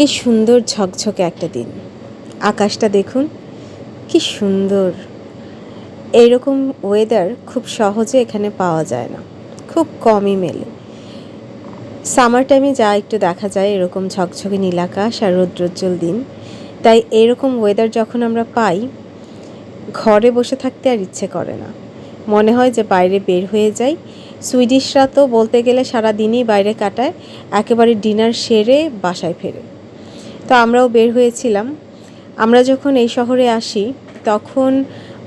কি সুন্দর ঝকঝকে একটা দিন। আকাশটা দেখুন, কি সুন্দর। এইরকম ওয়েদার খুব সহজে এখানে পাওয়া যায় না। খুব কমই মেলে। সামার টাইমে যা একটু দেখা যায় এরকম ঝকঝকে নীলাকাশ আর রৌদ্রোজ্জ্বল দিন। তাই এরকম ওয়েদার যখন আমরা পাই, ঘরে বসে থাকতে আর ইচ্ছে করে না। মনে হয় যে বাইরে বের হয়ে যাই। সুইডিশরা তো বলতে গেলে সারা দিনই বাইরে কাটায়, একেবারে ডিনার সেরে বাসায় ফেরে। তো আমরাও বের হয়েছিলাম। আমরা যখন এই শহরে আসি, তখন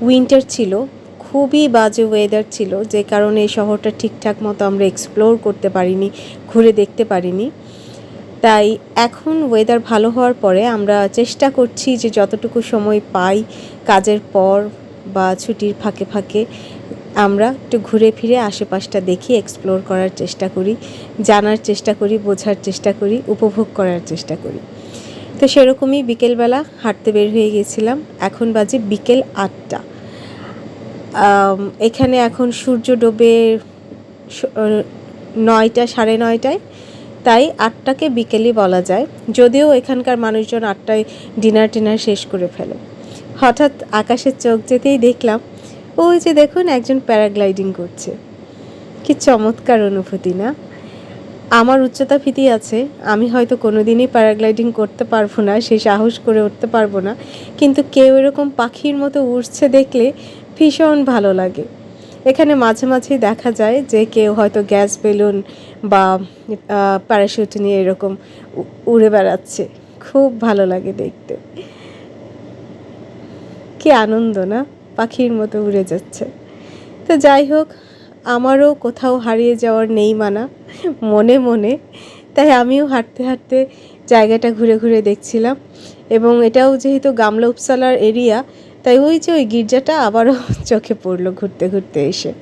উইন্টার ছিল, খুবই বাজে ওয়েদার ছিল, যে কারণে এই শহরটা ঠিকঠাক মতো আমরা এক্সপ্লোর করতে পারিনি, ঘুরে দেখতে পারিনি। তাই এখন ওয়েদার ভালো হওয়ার পরে আমরা চেষ্টা করছি যে যতটুকু সময় পাই কাজের পর বা ছুটির ফাঁকে ফাঁকে আমরা একটু ঘুরে ফিরে আশেপাশটা দেখি এক্সপ্লোর করার চেষ্টা করি, জানার চেষ্টা করি, বোঝার চেষ্টা করি, উপভোগ করার চেষ্টা করি। তো সেরকমই বিকেলবেলা হাঁটতে বের হয়ে গেছিলাম এখন বাজে বিকেল আটটা। এখানে এখন সূর্য ডোবে নয়টা, সাড়ে নয়টায়। তাই আটটাকে বিকেলই বলা যায়। যদিও এখানকার মানুষজন আটটায় ডিনার টিনার শেষ করে ফেলে। হঠাৎ আকাশের চোখ যেতেই দেখলাম, ওই যে দেখুন একজন প্যারাগ্লাইডিং করছে। কি চমৎকার অনুভূতি না? আমার উচ্চতা ভীতি আছে, আমি হয়তো কোনোদিনই প্যারাগ্লাইডিং করতে পারব না, সেই সাহস করে উঠতে পারব না, কিন্তু কেউ এরকম পাখির মতো উড়ছে দেখলে ভীষণ ভালো লাগে। এখানে মাঝে মাঝেই দেখা যায় যে কেউ হয়তো গ্যাস বেলুন বা প্যারাশুট নিয়ে এরকম উড়ে বেড়াচ্ছে, খুব ভালো লাগে দেখতে। কি আনন্দ না, পাখির মতো উড়ে যাচ্ছে। তো যাই হোক আমারও কোথাও হারিয়ে যাওয়ার নেই মানা, মনে মনে। তাই আমিও হাঁটতে হাঁটতে জায়গাটা ঘুরে ঘুরে দেখছিলাম। এবং এটাও যেহেতু গামলা উপসালার এরিয়া, তাই ওই যে ওই গির্জাটা আবারও চোখে পড়ল ঘুরতে ঘুরতে এসে।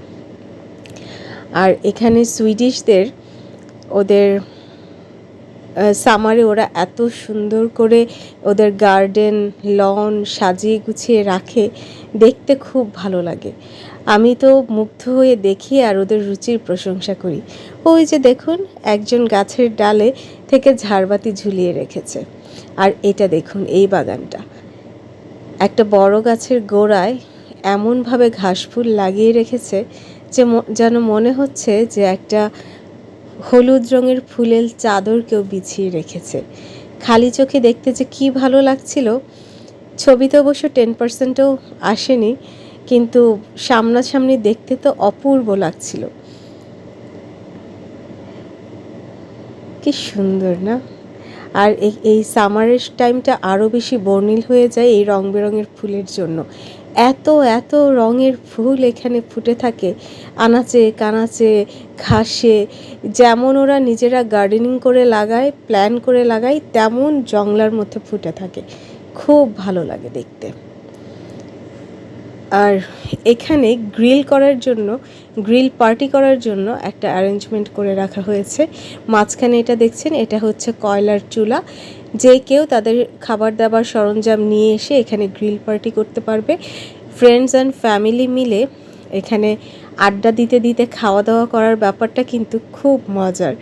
আর এখানে সুইডিশদের ওদের সামারে ওরা এত সুন্দর করে ওদের গার্ডেন, লন সাজিয়ে গুছিয়ে রাখে, দেখতে খুব ভালো লাগে। আমি তো মুগ্ধ হয়ে দেখি আর ওদের রুচির প্রশংসা করি। ওই যে দেখুন, একজন গাছের ডালে থেকে ঝাড়বাতি ঝুলিয়ে রেখেছে। আর এটা দেখুন, এই বাগানটা। একটা বড় গাছের গোড়ায় এমনভাবে ঘাসফুল লাগিয়ে রেখেছে যে যেন মনে হচ্ছে যে একটা হলুদ রঙের ফুলের চাদর কেউ বিছিয়ে রেখেছে। খালি চোখে দেখতে যে কি ভালো লাগছিল। ছবিতে অবশ্য টেন পার্সেন্টও আসেনি। কিন্তু সামনাসামনি দেখতে তো অপূর্ব লাগছিল। কি সুন্দর, না? আর এই সামারের টাইমটা আরও বেশি বর্ণিল হয়ে যায় এই রং বেরঙের ফুলের জন্য। এত এত রঙের ফুল এখানে ফুটে থাকে। আনাচে, কানাচে, ঘাসে, যেমন ওরা নিজেরা গার্ডেনিং করে লাগায় প্ল্যান করে লাগায়, তেমন জংলার মধ্যে ফুটে থাকে। খুব ভালো লাগে দেখতে। আর এখানে গ্রিল করার জন্য, গ্রিল পার্টি করার জন্য একটা অ্যারেঞ্জমেন্ট করে রাখা হয়েছে। মাঝখানে এটা দেখছেন, এটা হচ্ছে কয়লার চুলা। যে কেউ তাদের খাবার দাবার সরঞ্জাম নিয়ে এসে এখানে গ্রিল পার্টি করতে পারবে। ফ্রেন্ডস অ্যান্ড ফ্যামিলি মিলে এখানে আড্ডা দিতে দিতে খাওয়া দাওয়া করার ব্যাপারটা কিন্তু খুব মজার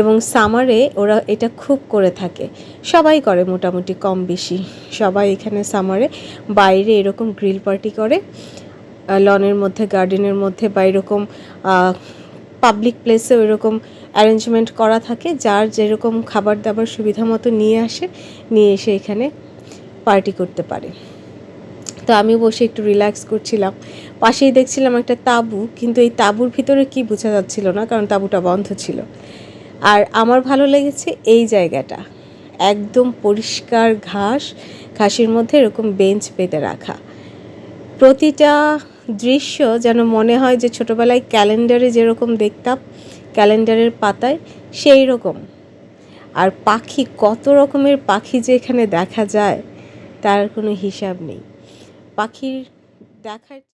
এবং সামারে ওরা এটা খুব করে থাকে। সবাই করে মোটামুটি কম বেশি। সবাই এখানে সামারে বাইরে এরকম গ্রিল পার্টি করে লনের মধ্যে, গার্ডেনের মধ্যে বা এরকম পাবলিক প্লেসে এরকম অ্যারেঞ্জমেন্ট করা থাকে। যার যেরকম খাবার দাবার সুবিধা মতো নিয়ে আসে, নিয়ে এসে এখানে পার্টি করতে পারে। তো আমি বসে একটু রিল্যাক্স করছিলাম। পাশেই দেখছিলাম একটা তাঁবু, কিন্তু এই তাঁবুর ভিতরে কি বোঝা যাচ্ছিল না, কারণ তাঁবুটা বন্ধ ছিল। আর আমার ভালো লেগেছে এই জায়গাটা। একদম পরিষ্কার ঘাস, ঘাসের মধ্যে এরকম বেঞ্চ পেতে রাখা। প্রতিটা দৃশ্য যেন মনে হয় যে ছোটোবেলায় ক্যালেন্ডারে যেরকম দেখতাম, ক্যালেন্ডারের পাতায় সেই রকম। আর পাখি, কত রকমের পাখি যে এখানে দেখা যায়, তার কোনো হিসাব নেই। পাখির দেখার